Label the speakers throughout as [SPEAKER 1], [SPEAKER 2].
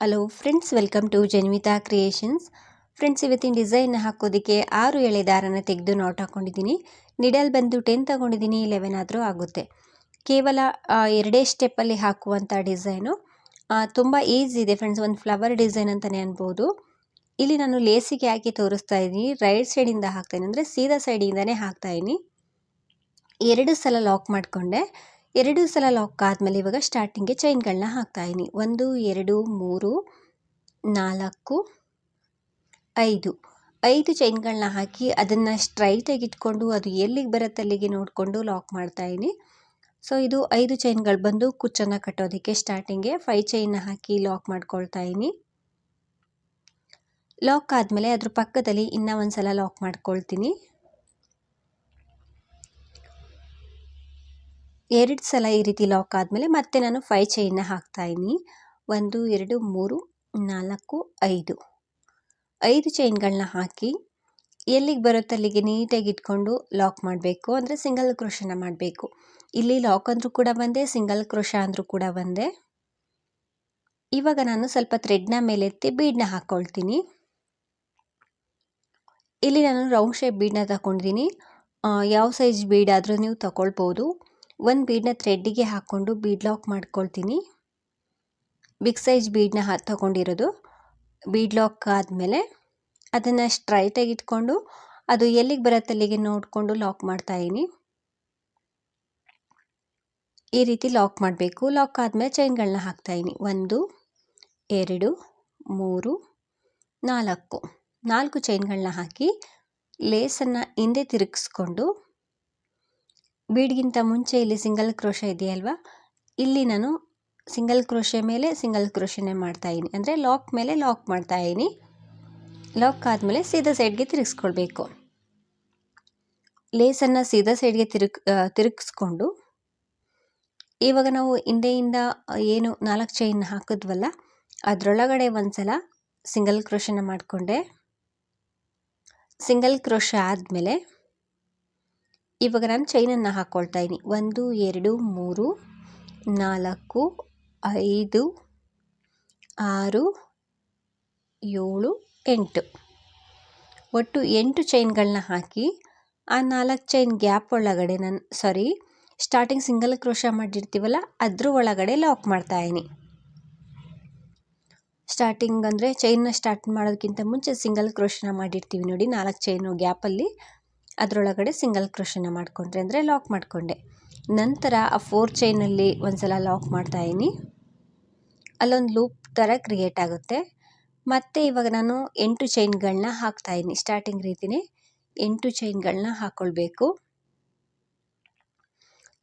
[SPEAKER 1] Hello friends welcome to Janvita creations friends ಇವತ್ತಿನ design ಹಾಕೋದಕ್ಕೆ ಆರು ಎಳೆ ದಾರನ ತೆಗೆದು ನಾಟ್ ಹಾಕ್ಕೊಂಡಿದ್ದೀನಿ ನಿಡಲ್ ಬಂದು ಟೆನ್ ತಗೊಂಡಿದ್ದೀನಿ ಲೆವೆನ್ ಆದರೂ ಆಗುತ್ತೆ. ಕೇವಲ ಎರಡೇ ಸ್ಟೆಪ್ಪಲ್ಲಿ ಹಾಕುವಂಥ ಡಿಸೈನು ತುಂಬ ಈಸಿ ಇದೆ ಫ್ರೆಂಡ್ಸ್ ಒಂದು ಫ್ಲವರ್ ಡಿಸೈನ್ ಅಂತಲೇ ಅನ್ಬೋದು. ಇಲ್ಲಿ ನಾನು ಲೇಸಿಗೆ ಹಾಕಿ ತೋರಿಸ್ತಾ ಇದ್ದೀನಿ. ರೈಟ್ ಸೈಡಿಂದ ಹಾಕ್ತಾಯಿದ್ದೀನಿ ಅಂದರೆ ಸೀದಾ ಸೈಡಿಂದನೇ ಹಾಕ್ತಾಯಿದ್ದೀನಿ ಎರಡು ಸಲ ಲಾಕ್ ಮಾಡಿಕೊಂಡೆ. ಎರಡು ಸಲ ಲಾಕ್ ಆದಮೇಲೆ ಇವಾಗ ಸ್ಟಾರ್ಟಿಂಗ್ಗೆ ಚೈನ್ಗಳನ್ನ ಹಾಕ್ತಾಯಿದ್ದೀನಿ ಒಂದು, ಎರಡು, ಮೂರು, ನಾಲ್ಕು, ಐದು. ಐದು ಚೈನ್ಗಳನ್ನ ಹಾಕಿ ಅದನ್ನು ಸ್ಟ್ರೈಟಾಗಿ ಇಟ್ಕೊಂಡು ಅದು ಎಲ್ಲಿಗೆ ಬರುತ್ತೆ ಅಲ್ಲಿಗೆ ನೋಡಿಕೊಂಡು ಲಾಕ್ ಮಾಡ್ತಾಯಿದ್ದೀನಿ ಸೊ ಇದು ಐದು ಚೈನ್ಗಳು ಬಂದು ಕುಚ್ಚನ್ನು ಕಟ್ಟೋದಕ್ಕೆ ಸ್ಟಾರ್ಟಿಂಗ್ಗೆ ಫೈ ಚೈನ್ನ ಹಾಕಿ ಲಾಕ್ ಮಾಡ್ಕೊಳ್ತಾ ಇದ್ದೀನಿ. ಲಾಕ್ ಆದಮೇಲೆ ಅದ್ರ ಪಕ್ಕದಲ್ಲಿ ಇನ್ನೂ ಒಂದು ಸಲ ಲಾಕ್ ಮಾಡ್ಕೊಳ್ತೀನಿ. ಎರಡು ಸಲ ಈ ರೀತಿ ಲಾಕ್ ಆದಮೇಲೆ ಮತ್ತೆ ನಾನು ಫೈ ಚೈನ್ನ ಹಾಕ್ತಾಯಿದ್ದೀನಿ ಒಂದು, ಎರಡು, ಮೂರು, ನಾಲ್ಕು, ಐದು. ಐದು ಚೈನ್ಗಳನ್ನ ಹಾಕಿ ಎಲ್ಲಿಗೆ ಬರುತ್ತೆ ಅಲ್ಲಿಗೆ ನೀಟಾಗಿ ಇಟ್ಕೊಂಡು ಲಾಕ್ ಮಾಡಬೇಕು. ಅಂದರೆ ಸಿಂಗಲ್ ಕ್ರೋಶನ ಮಾಡಬೇಕು. ಇಲ್ಲಿ ಲಾಕ್ ಅಂದರೂ ಕೂಡ ಬಂದೆ ಸಿಂಗಲ್ ಕ್ರೋಶ ಅಂದರೂ ಕೂಡ ಬಂದೆ. ಇವಾಗ ನಾನು ಸ್ವಲ್ಪ ಥ್ರೆಡ್ನ ಮೇಲೆತ್ತಿ ಬೀಡನ್ನ ಹಾಕ್ಕೊಳ್ತೀನಿ ಇಲ್ಲಿ ನಾನು ರೌಂಡ್ ಶೇಪ್ ಬೀಡನ್ನ ತಗೊಂಡಿದ್ದೀನಿ. ಯಾವ ಸೈಜ್ ಬೀಡಾದರೂ ನೀವು ತಗೊಳ್ಬೋದು. ಒಂದು ಬೀಡನ್ನ ಥ್ರೆಡ್ಡಿಗೆ ಹಾಕ್ಕೊಂಡು ಬೀಡ್ ಲಾಕ್ ಮಾಡ್ಕೊಳ್ತೀನಿ. ಬಿಗ್ ಸೈಜ್ ಬೀಡನ್ನ ಹಾ, ತಗೊಂಡಿರೋದು. ಬೀಡ್ ಲಾಕ್ ಆದಮೇಲೆ ಅದನ್ನು ಸ್ಟ್ರೈಟಾಗಿ ಇಟ್ಕೊಂಡು ಅದು ಎಲ್ಲಿಗೆ ಬರತ್ತೆ ಅಲ್ಲಿಗೆ ನೋಡಿಕೊಂಡು ಲಾಕ್ ಮಾಡ್ತಾಯಿದ್ದೀನಿ ಈ ರೀತಿ ಲಾಕ್ ಮಾಡಬೇಕು. ಲಾಕ್ ಆದಮೇಲೆ ಚೈನ್ಗಳನ್ನ ಹಾಕ್ತಾಯಿದ್ದೀನಿ ಒಂದು, ಎರಡು, ಮೂರು, ನಾಲ್ಕು. ನಾಲ್ಕು ಚೈನ್ಗಳನ್ನ ಹಾಕಿ ಲೇಸನ್ನು ಹಿಂದೆ ತಿರುಗಿಸ್ಕೊಂಡು ಬೀಡ್ಗಿಂತ ಮುಂಚೆ ಇಲ್ಲಿ ಸಿಂಗಲ್ ಕ್ರೋಶ ಇದೆಯಲ್ವಾ? ಇಲ್ಲಿ ನಾನು ಸಿಂಗಲ್ ಕ್ರೋಶೆ ಮೇಲೆ ಸಿಂಗಲ್ ಕ್ರೋಶೆನೇ ಮಾಡ್ತಾಯಿದ್ದೀನಿ ಅಂದರೆ ಲಾಕ್ ಮೇಲೆ ಲಾಕ್ ಮಾಡ್ತಾಯಿದ್ದೀನಿ ಲಾಕ್ ಆದಮೇಲೆ ಸೀದಾ ಸೈಡ್ಗೆ ತಿರುಗಿಸ್ಕೊಳ್ಬೇಕು. ಲೇಸನ್ನು ಸೀದಾ ಸೈಡ್ಗೆ ತಿರುಗ್ ತಿರುಗಿಸ್ಕೊಂಡು ಇವಾಗ ನಾವು ಹಿಂದೆಯಿಂದ ಏನು ನಾಲ್ಕು ಚೈನ್ ಹಾಕಿದ್ವಲ್ಲ, ಅದರೊಳಗಡೆ ಒಂದು ಸಲ ಸಿಂಗಲ್ ಕ್ರೋಶನ ಮಾಡಿಕೊಂಡೆ. ಸಿಂಗಲ್ ಕ್ರೋಶ ಆದಮೇಲೆ ಇವಾಗ ನಾನು ಚೈನನ್ನು ಹಾಕ್ಕೊಳ್ತಾ ಇದ್ದೀನಿ. ಒಂದು, ಎರಡು, ಮೂರು, ನಾಲ್ಕು, ಐದು, ಆರು, ಏಳು, ಎಂಟು. ಒಟ್ಟು ಎಂಟು ಚೈನ್ಗಳನ್ನ ಹಾಕಿ ಆ ನಾಲ್ಕು ಚೈನ್ ಗ್ಯಾಪ್ ಒಳಗಡೆ ನಾನು ಸಾರಿ ಸ್ಟಾರ್ಟಿಂಗ್ ಸಿಂಗಲ್ ಕ್ರೋಶ ಮಾಡಿರ್ತೀವಲ್ಲ, ಅದ್ರ ಒಳಗಡೆ ಲಾಕ್ ಮಾಡ್ತಾಯಿದ್ದೀನಿ ಸ್ಟಾರ್ಟಿಂಗ್ ಅಂದರೆ ಚೈನ್ನ ಸ್ಟಾರ್ಟ್ ಮಾಡೋದಕ್ಕಿಂತ ಮುಂಚೆ ಸಿಂಗಲ್ ಕ್ರೋಶನ ಮಾಡಿರ್ತೀವಿ ನೋಡಿ ನಾಲ್ಕು ಚೈನು ಗ್ಯಾಪಲ್ಲಿ ಅದರೊಳಗಡೆ ಸಿಂಗಲ್ ಕ್ರೋಶನ ಮಾಡಿಕೊಂಡ್ರೆ ಅಂದರೆ ಲಾಕ್ ಮಾಡಿಕೊಂಡೆ. ನಂತರ ಆ ಫೋರ್ ಚೈನಲ್ಲಿ ಒಂದು ಸಲ ಲಾಕ್ ಮಾಡ್ತಾಯಿದ್ದೀನಿ ಅಲ್ಲೊಂದು ಲೂಪ್ ಥರ ಕ್ರಿಯೇಟ್ ಆಗುತ್ತೆ. ಮತ್ತು ಇವಾಗ ನಾನು ಎಂಟು ಚೈನ್ಗಳನ್ನ ಹಾಕ್ತಾಯಿದ್ದೀನಿ ಸ್ಟಾರ್ಟಿಂಗ್ ರೀತಿನೇ ಎಂಟು ಚೈನ್ಗಳನ್ನ ಹಾಕ್ಕೊಳ್ಬೇಕು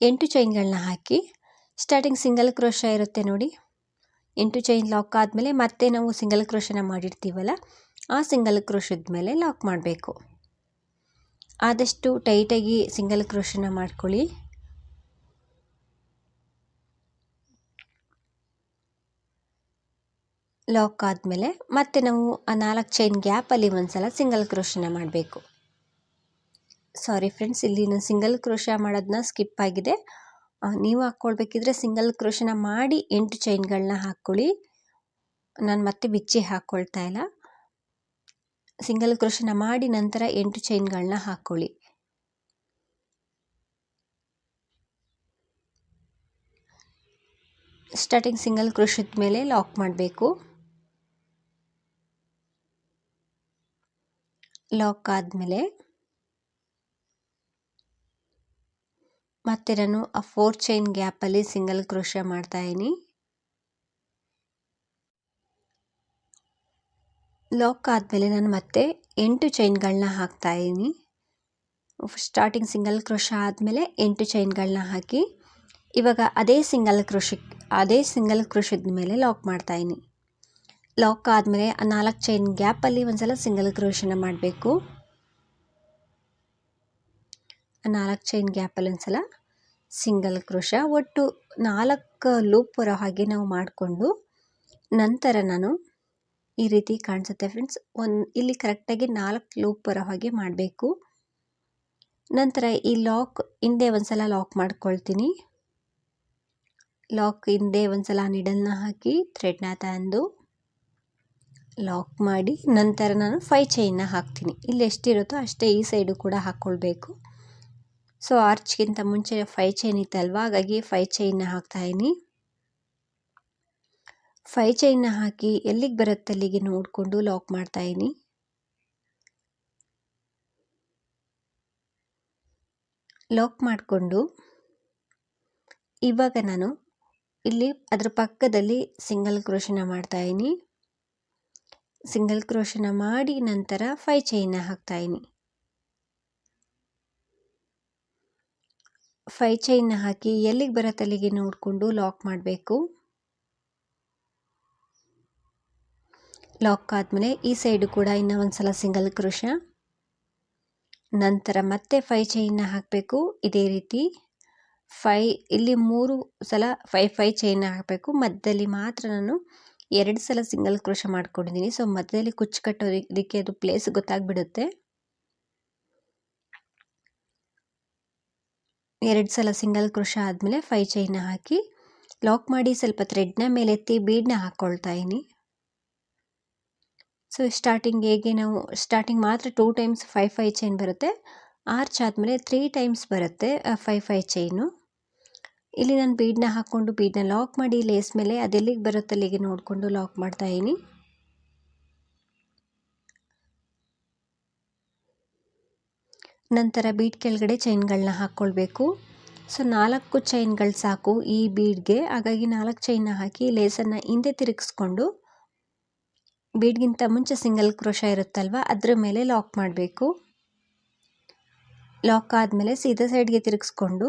[SPEAKER 1] ಎಂಟು ಚೈನ್ಗಳನ್ನ ಹಾಕಿ ಸ್ಟಾರ್ಟಿಂಗ್ ಸಿಂಗಲ್ ಕ್ರೋಶ ಇರುತ್ತೆ ನೋಡಿ. ಎಂಟು ಚೈನ್ ಲಾಕ್ ಆದಮೇಲೆ ಮತ್ತೆ ನಾವು ಸಿಂಗಲ್ ಕ್ರೋಶನ ಮಾಡಿರ್ತೀವಲ್ಲ, ಆ ಸಿಂಗಲ್ ಕ್ರೋಶದ ಮೇಲೆ ಲಾಕ್ ಮಾಡಬೇಕು. ಆದಷ್ಟು ಟೈಟಾಗಿ ಸಿಂಗಲ್ ಕ್ರೋಶನ ಮಾಡ್ಕೊಳ್ಳಿ. ಲಾಕ್ ಆದಮೇಲೆ ಮತ್ತೆ ನಾವು ಆ ನಾಲ್ಕು ಚೈನ್ ಗ್ಯಾಪಲ್ಲಿ ಒಂದು ಸಲ ಸಿಂಗಲ್ ಕ್ರೋಶನ ಮಾಡಬೇಕು. ಸಾರಿ ಫ್ರೆಂಡ್ಸ್, ಇಲ್ಲಿ ನಾನು ಸಿಂಗಲ್ ಕ್ರೋಶ ಮಾಡೋದನ್ನ ಸ್ಕಿಪ್ ಆಗಿದೆ. ನೀವು ಹಾಕ್ಕೊಳ್ಬೇಕಿದ್ರೆ ಸಿಂಗಲ್ ಕ್ರೋಶನ ಮಾಡಿ ಎಂಟು ಚೈನ್ಗಳನ್ನ ಹಾಕ್ಕೊಳ್ಳಿ. ನಾನು ಮತ್ತೆ ಬಿಚ್ಚಿ ಹಾಕ್ಕೊಳ್ತಾ ಇಲ್ಲ. ಸಿಂಗಲ್ ಕ್ರೋಶನ ಮಾಡಿ ನಂತರ ಎಂಟು ಚೈನ್ಗಳನ್ನ ಹಾಕ್ಕೊಳ್ಳಿ ಸ್ಟಾರ್ಟಿಂಗ್ ಸಿಂಗಲ್ ಕ್ರೋಶದ ಮೇಲೆ ಲಾಕ್ ಮಾಡಬೇಕು. ಲಾಕ್ ಆದಮೇಲೆ ಮತ್ತೆ ನಾನು ಆ ಫೋರ್ ಚೈನ್ ಗ್ಯಾಪಲ್ಲಿ ಸಿಂಗಲ್ ಕ್ರೋಶ ಮಾಡ್ತಾಯಿದ್ದೀನಿ ಲಾಕ್ ಆದಮೇಲೆ ನಾನು ಮತ್ತೆ ಎಂಟು ಚೈನ್ಗಳನ್ನ ಹಾಕ್ತಾಯಿದ್ದೀನಿ ಸ್ಟಾರ್ಟಿಂಗ್ ಸಿಂಗಲ್ ಕ್ರೋಶ ಆದಮೇಲೆ ಎಂಟು ಚೈನ್ಗಳನ್ನ ಹಾಕಿ, ಇವಾಗ ಅದೇ ಸಿಂಗಲ್ ಕ್ರೋಶಕ್ಕೆ ಅದೇ ಸಿಂಗಲ್ ಕ್ರೋಶದ ಮೇಲೆ ಲಾಕ್ ಮಾಡ್ತಾಯಿದ್ದೀನಿ ಲಾಕ್ ಆದಮೇಲೆ ಆ ನಾಲ್ಕು ಚೈನ್ ಗ್ಯಾಪಲ್ಲಿ ಒಂದು ಸಲ ಸಿಂಗಲ್ ಕ್ರೋಶನ ಮಾಡಬೇಕು. ನಾಲ್ಕು ಚೈನ್ ಗ್ಯಾಪಲ್ಲಿ ಒಂದು ಸಲ ಸಿಂಗಲ್ ಕ್ರೋಶ ಒಟ್ಟು ನಾಲ್ಕು ಲೂಪ್ ಬರೋ ಹಾಗೆ ನಾವು ಮಾಡಿಕೊಂಡು ನಂತರ ನಾನು ಈ ರೀತಿ ಕಾಣಿಸುತ್ತೆ ಫ್ರೆಂಡ್ಸ್ ಒಂದು, ಇಲ್ಲಿ ಕರೆಕ್ಟಾಗಿ ನಾಲ್ಕು ಲೂಪ್ ಬರೋ ಹಾಗೆ ಮಾಡಬೇಕು. ನಂತರ ಈ ಲಾಕ್ ಹಿಂದೆ ಒಂದು ಸಲ ಲಾಕ್ ಮಾಡ್ಕೊಳ್ತೀನಿ. ಲಾಕ್ ಹಿಂದೆ ಒಂದು ಸಲ ನಿಡಲ್ನ ಹಾಕಿ ಥ್ರೆಡ್ನ ತಂದು ಲಾಕ್ ಮಾಡಿ ನಂತರ ನಾನು ಫೈ ಚೈನ್ನ ಹಾಕ್ತೀನಿ. ಇಲ್ಲಿ ಎಷ್ಟಿರುತ್ತೋ ಅಷ್ಟೇ ಈ ಸೈಡು ಕೂಡ ಹಾಕ್ಕೊಳ್ಬೇಕು ಸೊ ಆರ್ಚ್ಗಿಂತ ಮುಂಚೆ ಫೈ ಚೈನ್ ಇತ್ತಲ್ವ? ಹಾಗಾಗಿ ಫೈ ಚೈನ್ನ ಹಾಕ್ತಾಯಿನಿ ಫೈ ಚೈನ್ನ ಹಾಕಿ ಎಲ್ಲಿಗೆ ಬರುತ್ತೆ ಅಲ್ಲಿಗೆ ನೋಡಿಕೊಂಡು ಲಾಕ್ ಮಾಡ್ತಾಯಿನಿ ಲಾಕ್ ಮಾಡಿಕೊಂಡು ಇವಾಗ ನಾನು ಇಲ್ಲಿ ಅದರ ಪಕ್ಕದಲ್ಲಿ ಸಿಂಗಲ್ ಕ್ರೋಶನ ಮಾಡ್ತಾಯಿನಿ ಸಿಂಗಲ್ ಕ್ರೋಶನ ಮಾಡಿ ನಂತರ ಫೈ ಚೈನ್ನ ಹಾಕ್ತಾಯಿನಿ ಫೈ ಚೈನ್ನ ಹಾಕಿ ಎಲ್ಲಿಗೆ ಬರುತ್ತೆ ಅಲ್ಲಿಗೆ ನೋಡಿಕೊಂಡು ಲಾಕ್ ಮಾಡಬೇಕು. ಲಾಕ್ ಆದಮೇಲೆ ಈ ಸೈಡು ಕೂಡ ಇನ್ನೂ ಒಂದು ಸಲ ಸಿಂಗಲ್ ಕ್ರೋಶ ನಂತರ ಮತ್ತೆ ಫೈ ಚೈನ್ನ ಹಾಕಬೇಕು ಇದೇ ರೀತಿ. ಫೈ ಇಲ್ಲಿ ಮೂರು ಸಲ ಫೈ ಫೈ ಚೈನ್ನ ಹಾಕಬೇಕು. ಮಧ್ಯದಲ್ಲಿ ಮಾತ್ರ ನಾನು ಎರಡು ಸಲ ಸಿಂಗಲ್ ಕ್ರೋಶ ಮಾಡ್ಕೊಂಡಿದ್ದೀನಿ. ಸೊ ಮಧ್ಯದಲ್ಲಿ ಕುಚ್ಚು ಕಟ್ಟೋದಕ್ಕೆ ಅದು ಪ್ಲೇಸ್ ಗೊತ್ತಾಗ್ಬಿಡುತ್ತೆ. ಎರಡು ಸಲ ಸಿಂಗಲ್ ಕ್ರೋಶ ಆದಮೇಲೆ ಫೈ ಚೈನ್ನ ಹಾಕಿ. ಲಾಕ್ ಮಾಡಿ ಸ್ವಲ್ಪ ಥ್ರೆಡ್ನ ಮೇಲೆತ್ತಿ ಬೀಡನ್ನ ಹಾಕ್ಕೊಳ್ತಾ ಇದ್ದೀನಿ. ಸೊ ಸ್ಟಾರ್ಟಿಂಗ್ ಹೇಗೆ ನಾವು ಸ್ಟಾರ್ಟಿಂಗ್ ಮಾತ್ರ two times five five chain ಬರುತ್ತೆ. ಆರ್ಚ್ ಆದಮೇಲೆ ತ್ರೀ ಟೈಮ್ಸ್ ಬರುತ್ತೆ ಫೈ ಫೈ ಚೈನು ಇಲ್ಲಿ ನಾನು ಬೀಡನ್ನ ಹಾಕ್ಕೊಂಡು ಬೀಡನ್ನ ಲಾಕ್ ಮಾಡಿ ಲೇಸ್ ಮೇಲೆ ಅದೆಲ್ಲಿಗೆ ಬರುತ್ತೆ ಅಲ್ಲಿಗೆ ನೋಡಿಕೊಂಡು ಲಾಕ್ ಮಾಡ್ತಾ ಇದ್ದೀನಿ. ನಂತರ ಬೀಡ್ ಕೆಳಗಡೆ ಚೈನ್ಗಳನ್ನ ಹಾಕ್ಕೊಳ್ಬೇಕು. ಸೊ ನಾಲ್ಕು ಚೈನ್ಗಳು ಸಾಕು ಈ ಬೀಡ್ಗೆ ಹಾಗಾಗಿ ನಾಲ್ಕು ಚೈನ್ನ ಹಾಕಿ ಲೇಸನ್ನು ಹಿಂದೆ ತಿರುಗಿಸ್ಕೊಂಡು ಬೀಡ್ಗಿಂತ ಮುಂಚೆ ಸಿಂಗಲ್ ಕ್ರೋಶ ಇರುತ್ತಲ್ವ, ಅದ್ರ ಮೇಲೆ ಲಾಕ್ ಮಾಡಬೇಕು. ಲಾಕ್ ಆದಮೇಲೆ ಸೀದಾ ಸೈಡ್ಗೆ ತಿರುಗಿಸ್ಕೊಂಡು,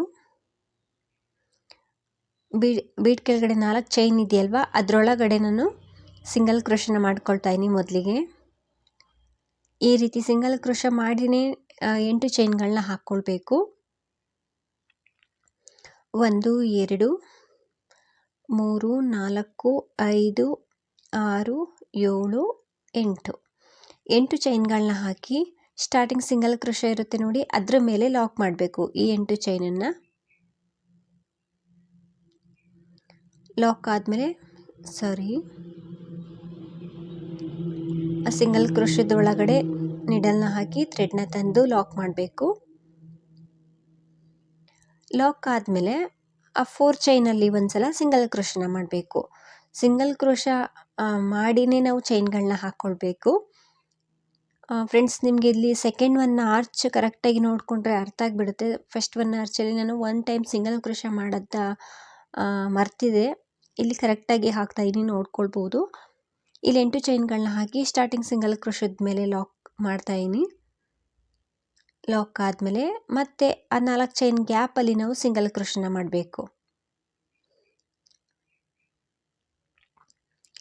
[SPEAKER 1] ಬೀಡ್ ಬೀಡ್ ಕೆಳಗಡೆ ನಾಲ್ಕು ಚೈನ್ ಇದೆಯಲ್ವ, ಅದರೊಳಗಡೆ ನಾನು ಸಿಂಗಲ್ ಕ್ರೋಶನ ಮಾಡ್ಕೊಳ್ತಾ ಇದ್ದೀನಿ ಮೊದಲಿಗೆ. ಈ ರೀತಿ ಸಿಂಗಲ್ ಕ್ರೋಶ ಮಾಡಿನೇ ಎಂಟು ಚೈನ್ಗಳನ್ನ ಹಾಕ್ಕೊಳ್ಬೇಕು. ಒಂದು, ಎರಡು, ಮೂರು, ನಾಲ್ಕು, ಐದು, ಆರು ಏಳು, ಎಂಟು. ಎಂಟು ಚೈನ್ಗಳನ್ನ ಹಾಕಿ ಸ್ಟಾರ್ಟಿಂಗ್ ಸಿಂಗಲ್ ಕ್ರೋಶ ಇರುತ್ತೆ ನೋಡಿ, ಅದರ ಮೇಲೆ ಲಾಕ್ ಮಾಡಬೇಕು. ಈ ಎಂಟು ಚೈನನ್ನು ಲಾಕ್ ಆದಮೇಲೆ ಸಾರಿ. ಆ ಸಿಂಗಲ್ ಕ್ರೋಶದ ಒಳಗಡೆ ನಿಡಲ್ನ ಹಾಕಿ ಥ್ರೆಡ್ನ ತಂದು ಲಾಕ್ ಮಾಡಬೇಕು. ಲಾಕ್ ಆದಮೇಲೆ ಆ ಫೋರ್ ಚೈನಲ್ಲಿ ಒಂದು ಸಲ ಸಿಂಗಲ್ ಕ್ರೋಶನ ಮಾಡಬೇಕು. ಸಿಂಗಲ್ ಕ್ರೋಶ ಮಾಡಿನೇ ನಾವು ಚೈನ್ಗಳನ್ನ ಹಾಕ್ಕೊಳ್ಬೇಕು ಫ್ರೆಂಡ್ಸ್, ನಿಮಗೆ ಇಲ್ಲಿ ಸೆಕೆಂಡ್ ಒನ್ ಆರ್ಚ್ ಕರೆಕ್ಟಾಗಿ ನೋಡಿಕೊಂಡ್ರೆ ಅರ್ಥ ಆಗಿಬಿಡುತ್ತೆ. ಫಸ್ಟ್ ಒನ್ ಆರ್ಚಲ್ಲಿ ನಾನು ಒನ್ ಟೈಮ್ ಸಿಂಗಲ್ ಕ್ರೋಶ ಮಾಡೋದ ಮರ್ತಿದೆ. ಇಲ್ಲಿ ಕರೆಕ್ಟಾಗಿ ಹಾಕ್ತಾ ಇದ್ದೀನಿ ನೋಡ್ಕೊಳ್ಬೋದು. ಇಲ್ಲಿ ಎಂಟು ಚೈನ್ಗಳನ್ನ ಹಾಕಿ ಸ್ಟಾರ್ಟಿಂಗ್ ಸಿಂಗಲ್ ಕ್ರೋಶದ ಮೇಲೆ ಲಾಕ್ ಮಾಡ್ತಾ ಇದ್ದೀನಿ ಲಾಕ್ ಆದಮೇಲೆ ಮತ್ತೆ ಆ ನಾಲ್ಕು ಚೈನ್ ಗ್ಯಾಪಲ್ಲಿ ನಾವು ಸಿಂಗಲ್ ಕ್ರೋಶನ ಮಾಡಬೇಕು.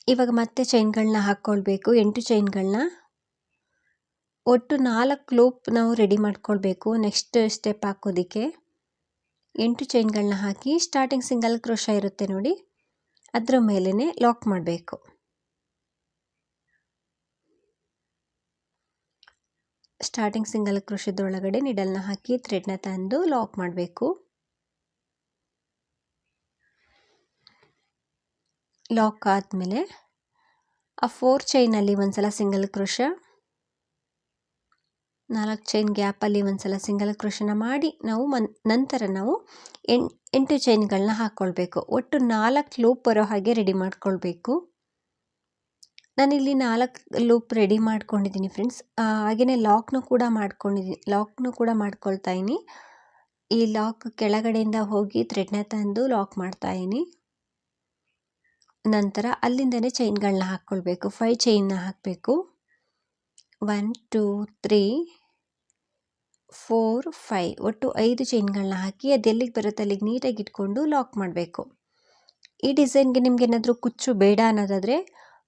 [SPEAKER 1] ಇವಾಗ ಮತ್ತೆ ಚೈನ್ಗಳನ್ನ ಹಾಕ್ಕೊಳ್ಬೇಕು ಎಂಟು ಚೈನ್ಗಳನ್ನ ಒಟ್ಟು ನಾಲ್ಕು ಲೂಪ್ ನಾವು ರೆಡಿ ಮಾಡ್ಕೊಳ್ಬೇಕು ನೆಕ್ಸ್ಟ್ ಸ್ಟೆಪ್ ಹಾಕೋದಕ್ಕೆ. ಎಂಟು ಚೈನ್ಗಳನ್ನ ಹಾಕಿ ಸ್ಟಾರ್ಟಿಂಗ್ ಸಿಂಗಲ್ ಕ್ರೋಶ ಇರುತ್ತೆ ನೋಡಿ. ಅದರ ಮೇಲೇ ಲಾಕ್ ಮಾಡಬೇಕು. ಸ್ಟಾರ್ಟಿಂಗ್ ಸಿಂಗಲ್ ಕ್ರೋಶದೊಳಗಡೆ ನಿಡಲ್ನ ಹಾಕಿ ಥ್ರೆಡ್ನ ತಂದು ಲಾಕ್ ಮಾಡಬೇಕು. ಲಾಕ್ ಆದಮೇಲೆ ಆ ಫೋರ್ ಚೈನಲ್ಲಿ ಒಂದ್ಸಲ ಸಿಂಗಲ್ ಕ್ರೋಶ ನಾಲ್ಕು ಚೈನ್ ಗ್ಯಾಪಲ್ಲಿ ಒಂದ್ಸಲ ಸಿಂಗಲ್ ಕ್ರೋಶನ ಮಾಡಿ ನಾವು ಮನ್, ನಂತರ ನಾವು ಎಣ್ ಎಂಟು ಚೈನ್ಗಳನ್ನ ಹಾಕ್ಕೊಳ್ಬೇಕು ಒಟ್ಟು ನಾಲ್ಕು ಲೂಪ್ ಬರೋ ಹಾಗೆ ರೆಡಿ ಮಾಡ್ಕೊಳ್ಬೇಕು. ನಾನಿಲ್ಲಿ ನಾಲ್ಕು ಲೂಪ್ ರೆಡಿ ಮಾಡ್ಕೊಂಡಿದ್ದೀನಿ ಫ್ರೆಂಡ್ಸ್ ಹಾಗೆಯೇ ಲಾಕ್ನು ಕೂಡ ಮಾಡ್ಕೊಂಡಿದ್ದೀನಿ ಲಾಕ್ನು ಕೂಡ ಮಾಡ್ಕೊಳ್ತಾ ಇದ್ದೀನಿ ಈ ಲಾಕ್ ಕೆಳಗಡೆಯಿಂದ ಹೋಗಿ ಥ್ರೆಡ್ನ ತಂದು ಲಾಕ್ ಮಾಡ್ತಾಯಿದ್ದೀನಿ ನಂತರ ಅಲ್ಲಿಂದನೇ ಚೈನ್ಗಳನ್ನ ಹಾಕ್ಕೊಳ್ಬೇಕು. ಫೈ ಚೈನ್ನ ಹಾಕಬೇಕು. One, two, three, four, five ಒಟ್ಟು ಐದು ಚೈನ್ಗಳನ್ನ ಹಾಕಿ ಅದೆಲ್ಲಿಗೆ ಬರುತ್ತೆ ಅಲ್ಲಿಗೆ ನೀಟಾಗಿ ಇಟ್ಕೊಂಡು ಲಾಕ್ ಮಾಡಬೇಕು. ಈ ಡಿಸೈನ್ಗೆ ನಿಮ್ಗೆ ಏನಾದರೂ ಕುಚ್ಚು ಬೇಡ ಅನ್ನೋದಾದರೆ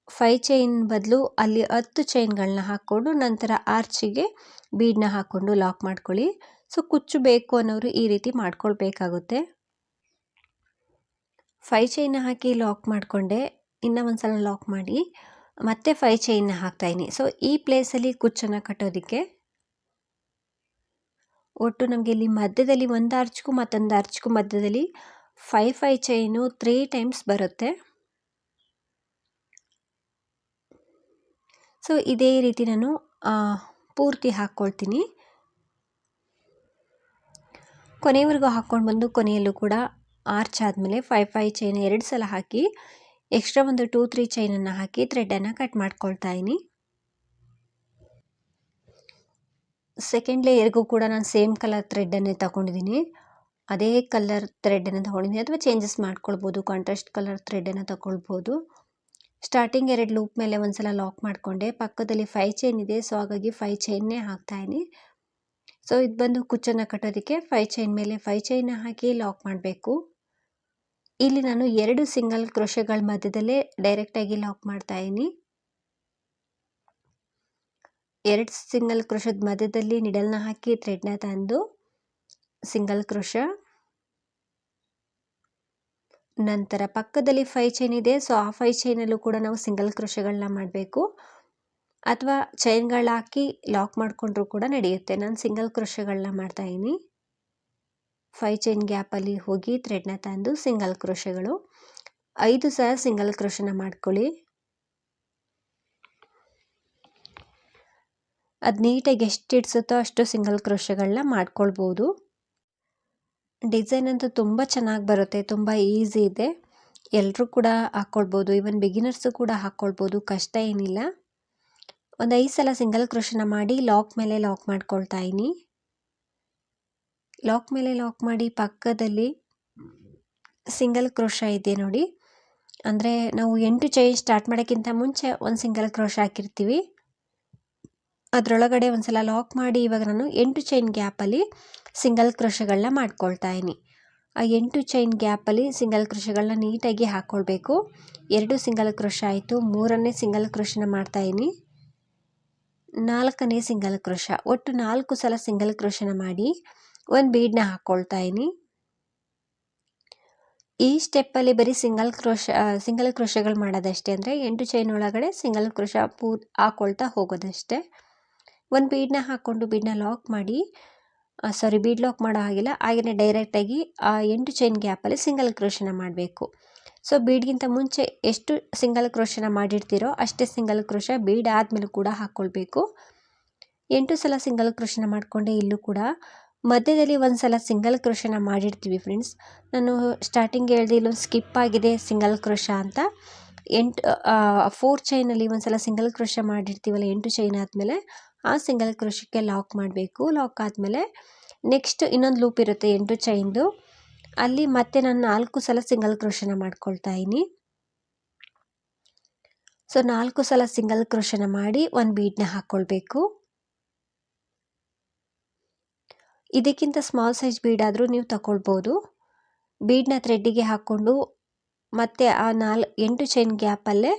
[SPEAKER 1] ಫೈ ಚೈನ್ ಬದಲು ಅಲ್ಲಿ ಹತ್ತು ಚೈನ್ಗಳನ್ನ ಹಾಕ್ಕೊಂಡು ನಂತರ ಆರ್ಚಿಗೆ ಬೀಡನ್ನ ಹಾಕ್ಕೊಂಡು ಲಾಕ್ ಮಾಡ್ಕೊಳ್ಳಿ. ಸೊ, ಕುಚ್ಚು ಬೇಕು ಅನ್ನೋರು ಈ ರೀತಿ ಮಾಡ್ಕೊಳ್ಬೇಕಾಗುತ್ತೆ. ಫೈ ಚೈನ್ ಹಾಕಿ ಲಾಕ್ ಮಾಡಿಕೊಂಡೆ. ಇನ್ನೂ ಒಂದು ಸಲ ಲಾಕ್ ಮಾಡಿ. ಮತ್ತೆ ಫೈ ಚೈನ್ನ ಹಾಕ್ತಾಯಿನಿ ಸೊ ಈ ಪ್ಲೇಸಲ್ಲಿ ಕುಚ್ಚನ್ನು ಕಟ್ಟೋದಕ್ಕೆ ಒಟ್ಟು ನಮಗೆ ಇಲ್ಲಿ ಮಧ್ಯದಲ್ಲಿ ಒಂದು ಅರ್ಚ್ಗೂ ಮತ್ತೊಂದು ಅರ್ಚ್ಗೂ ಮಧ್ಯದಲ್ಲಿ five five chain three times ಬರುತ್ತೆ. ಸೊ ಇದೇ ರೀತಿ ನಾನು ಪೂರ್ತಿ ಹಾಕ್ಕೊಳ್ತೀನಿ. ಕೊನೆಯವರೆಗೂ ಹಾಕ್ಕೊಂಡು ಬಂದು ಕೊನೆಯಲ್ಲೂ ಕೂಡ ಆರ್ಚ್ ಆದಮೇಲೆ ಫೈವ್ ಫೈವ್ ಚೈನ್ ಎರಡು ಸಲ ಹಾಕಿ ಎಕ್ಸ್ಟ್ರಾ ಒಂದು ಟೂ ತ್ರೀ ಚೈನನ್ನು ಹಾಕಿ ಥ್ರೆಡನ್ನು ಕಟ್ ಮಾಡ್ಕೊಳ್ತಾ ಇದ್ದೀನಿ ಸೆಕೆಂಡ್ ಲೇಯರ್ಗೂ ಕೂಡ ನಾನು ಸೇಮ್ ಕಲರ್ ಥ್ರೆಡ್ಡನ್ನೇ ತಗೊಂಡಿದ್ದೀನಿ ಅದೇ ಕಲರ್ ಥ್ರೆಡ್ಡನ್ನು ತೊಗೊಂಡಿದ್ದೀನಿ ಅಥವಾ ಚೇಂಜಸ್ ಮಾಡ್ಕೊಳ್ಬೋದು ಕಾಂಟ್ರಾಸ್ಟ್ ಕಲರ್ ಥ್ರೆಡನ್ನು ತಗೊಳ್ಬೋದು. ಸ್ಟಾರ್ಟಿಂಗ್ ಎರಡು ಲೂಪ್ ಮೇಲೆ ಒಂದು ಸಲ ಲಾಕ್ ಮಾಡಿಕೊಂಡೆ. ಪಕ್ಕದಲ್ಲಿ ಫೈವ್ ಚೈನ್ ಇದೆ ಸೊ ಹಾಗಾಗಿ ಫೈ ಚೈನ್ನೇ ಹಾಕ್ತಾಯಿನಿ ಸೊ ಇದು ಬಂದು ಕುಚ್ಚನ್ನು ಕಟ್ಟೋದಕ್ಕೆ ಫೈವ್ ಚೈನ್ ಮೇಲೆ ಫೈ ಚೈನ್ನ ಹಾಕಿ ಲಾಕ್ ಮಾಡಬೇಕು. ಇಲ್ಲಿ ನಾನು ಎರಡು ಸಿಂಗಲ್ ಕ್ರೋಶಗಳ ಮಧ್ಯದಲ್ಲೇ ಡೈರೆಕ್ಟಾಗಿ ಲಾಕ್ ಮಾಡ್ತಾ ಇದ್ದೀನಿ. ಎರಡು ಸಿಂಗಲ್ ಕ್ರೋಶದ ಮಧ್ಯದಲ್ಲಿ ನಿಡಲ್ನ ಹಾಕಿ ಥ್ರೆಡ್ನ ತಂದು ಸಿಂಗಲ್ ಕ್ರೋಶ ನಂತರ ಪಕ್ಕದಲ್ಲಿ ಫೈ ಚೈನ್ ಇದೆ ಸೊ ಆ ಫೈ ಚೈನಲ್ಲೂ ಕೂಡ ನಾವು ಸಿಂಗಲ್ ಕ್ರೋಶಗಳನ್ನ ಮಾಡಬೇಕು. ಅಥವಾ ಚೈನ್ಗಳಾಕಿ ಲಾಕ್ ಮಾಡಿಕೊಂಡ್ರೂ ಕೂಡ ನಡೆಯುತ್ತೆ. ನಾನು ಸಿಂಗಲ್ ಕ್ರೋಶಗಳನ್ನ ಮಾಡ್ತಾಯಿದ್ದೀನಿ ಫೈ ಚೈನ್ ಗ್ಯಾಪಲ್ಲಿ ಹೋಗಿ ಥ್ರೆಡ್ನ ತಂದು ಸಿಂಗಲ್ ಕ್ರೋಶಗಳು ಐದು ಸಹ ಸಿಂಗಲ್ ಕ್ರೋಶನ ಮಾಡ್ಕೊಳ್ಳಿ. ಅದು ನೀಟಾಗಿ ಎಷ್ಟು ಇಡ್ಸುತ್ತೋ ಅಷ್ಟು ಸಿಂಗಲ್ ಕ್ರೋಶಗಳನ್ನ ಮಾಡ್ಕೊಳ್ಬೋದು. ಡಿಸೈನ್ ಅಂತೂ ತುಂಬ ಚೆನ್ನಾಗಿ ಬರುತ್ತೆ, ತುಂಬ ಈಸಿ ಇದೆ. ಎಲ್ಲರೂ ಕೂಡ ಹಾಕ್ಕೊಳ್ಬೋದು ಈವನ್ ಬಿಗಿನರ್ಸು ಕೂಡ ಹಾಕ್ಕೊಳ್ಬೋದು ಕಷ್ಟ ಏನಿಲ್ಲ. ಒಂದು ಐದು ಸಲ ಸಿಂಗಲ್ ಕ್ರೋಶನ ಮಾಡಿ ಲಾಕ್ ಮೇಲೆ ಲಾಕ್ ಮಾಡ್ಕೊಳ್ತಾ ಇದ್ದೀನಿ ಲಾಕ್ ಮೇಲೆ ಲಾಕ್ ಮಾಡಿ ಪಕ್ಕದಲ್ಲಿ ಸಿಂಗಲ್ ಕ್ರೋಶ ಇದೆ ನೋಡಿ. ಅಂದರೆ ನಾವು ಎಂಟು ಚೈನ್ ಸ್ಟಾರ್ಟ್ ಮಾಡೋಕ್ಕಿಂತ ಮುಂಚೆ ಒಂದು ಸಿಂಗಲ್ ಕ್ರೋಶ ಹಾಕಿರ್ತೀವಿ. ಅದರೊಳಗಡೆ ಒಂದು ಸಲ ಲಾಕ್ ಮಾಡಿ ಇವಾಗ ನಾನು ಎಂಟು ಚೈನ್ ಗ್ಯಾಪಲ್ಲಿ ಸಿಂಗಲ್ ಕ್ರೋಶಗಳನ್ನ ಮಾಡ್ಕೊಳ್ತಾ ಇದ್ದೀನಿ. ಆ ಎಂಟು ಚೈನ್ ಗ್ಯಾಪಲ್ಲಿ ಸಿಂಗಲ್ ಕ್ರೋಶಗಳನ್ನ ನೀಟಾಗಿ ಹಾಕ್ಕೊಳ್ಬೇಕು ಎರಡು ಸಿಂಗಲ್ ಕ್ರೋಶ ಆಯಿತು ಮೂರನೇ ಸಿಂಗಲ್ ಕ್ರೋಶನ ಮಾಡ್ತಾಯಿನಿ ನಾಲ್ಕನೇ ಸಿಂಗಲ್ ಕ್ರೋಶ ಒಟ್ಟು ನಾಲ್ಕು ಸಲ ಸಿಂಗಲ್ ಕ್ರೋಶನ ಮಾಡಿ. ಒಂದು ಬೀಡನ್ನ ಹಾಕ್ಕೊಳ್ತಾ ಇದ್ದೀನಿ ಈ ಸ್ಟೆಪ್ಪಲ್ಲಿ ಬರೀ ಸಿಂಗಲ್ ಕ್ರೋಶ ಸಿಂಗಲ್ ಕ್ರೋಶಗಳು ಮಾಡೋದಷ್ಟೇ ಅಂದರೆ ಎಂಟು ಚೈನ್ ಒಳಗಡೆ ಸಿಂಗಲ್ ಕ್ರೋಶ ಪೂ ಹಾಕ್ಕೊಳ್ತಾ ಹೋಗೋದಷ್ಟೇ. ಒಂದು ಬೀಡನ್ನ ಹಾಕ್ಕೊಂಡು ಬೀಡನ್ನ ಲಾಕ್ ಮಾಡಿ ಸಾರಿ ಬೀಡ್ ಲಾಕ್ ಮಾಡೋ ಹಾಗಿಲ್ಲ ಹಾಗೆಯೇ ಡೈರೆಕ್ಟಾಗಿ ಆ ಎಂಟು ಚೈನ್ ಗ್ಯಾಪಲ್ಲಿ ಸಿಂಗಲ್ ಕ್ರೋಶನ ಮಾಡಬೇಕು. ಸೊ ಬೀಡ್ಗಿಂತ ಮುಂಚೆ ಎಷ್ಟು ಸಿಂಗಲ್ ಕ್ರೋಶನ ಮಾಡಿರ್ತೀರೋ ಅಷ್ಟೇ ಸಿಂಗಲ್ ಕ್ರೋಶ ಬೀಡ್ ಆದಮೇಲೆ ಕೂಡ ಹಾಕ್ಕೊಳ್ಬೇಕು ಎಂಟು ಸಲ ಸಿಂಗಲ್ ಕ್ರೋಶನ ಮಾಡಿಕೊಂಡೆ ಇಲ್ಲೂ ಕೂಡ ಮಧ್ಯದಲ್ಲಿ ಒಂದು ಸಲ ಸಿಂಗಲ್ ಕ್ರೋಷನ ಮಾಡಿರ್ತೀವಿ ಫ್ರೆಂಡ್ಸ್ ನಾನು ಸ್ಟಾರ್ಟಿಂಗ್ ಹೇಳಿದೆ ಇಲ್ಲೊಂದು ಸ್ಕಿಪ್ ಆಗಿದೆ ಸಿಂಗಲ್ ಕ್ರೋಶ ಅಂತ. ಎಂಟು ಫೋರ್ ಚೈನಲ್ಲಿ ಒಂದು ಸಲ ಸಿಂಗಲ್ ಕ್ರೋಶ ಮಾಡಿರ್ತೀವಲ್ಲ ಎಂಟು ಚೈನ್ ಆದಮೇಲೆ, ಆ ಸಿಂಗಲ್ ಕ್ರೋಶಕ್ಕೆ ಲಾಕ್ ಮಾಡಬೇಕು. ಲಾಕ್ ಆದಮೇಲೆ ನೆಕ್ಸ್ಟ್ ಇನ್ನೊಂದು ಲೂಪ್ ಇರುತ್ತೆ ಎಂಟು ಚೈನ್ದು ಅಲ್ಲಿ ಮತ್ತೆ ನಾನು ನಾಲ್ಕು ಸಲ ಸಿಂಗಲ್ ಕ್ರೋಶನ ಮಾಡ್ಕೊಳ್ತಾ ಇದ್ದೀನಿ. ಸೊ ನಾಲ್ಕು ಸಲ ಸಿಂಗಲ್ ಕ್ರೋಶನ ಮಾಡಿ ಒಂದು ಬೀಡನ್ನ ಹಾಕ್ಕೊಳ್ಬೇಕು ಇದಕ್ಕಿಂತ ಸ್ಮಾಲ್ ಸೈಜ್ ಬೀಡ್ ಆದರೂ ನೀವು ತಗೊಳ್ಬೋದು ಬೀಡನ್ನ ಥ್ರೆಡ್ಡಿಗೆ ಹಾಕ್ಕೊಂಡು ಮತ್ತೆ ಆ ನಾಲ್, ಎಂಟು ಚೈನ್ ಗ್ಯಾಪಲ್ಲೇ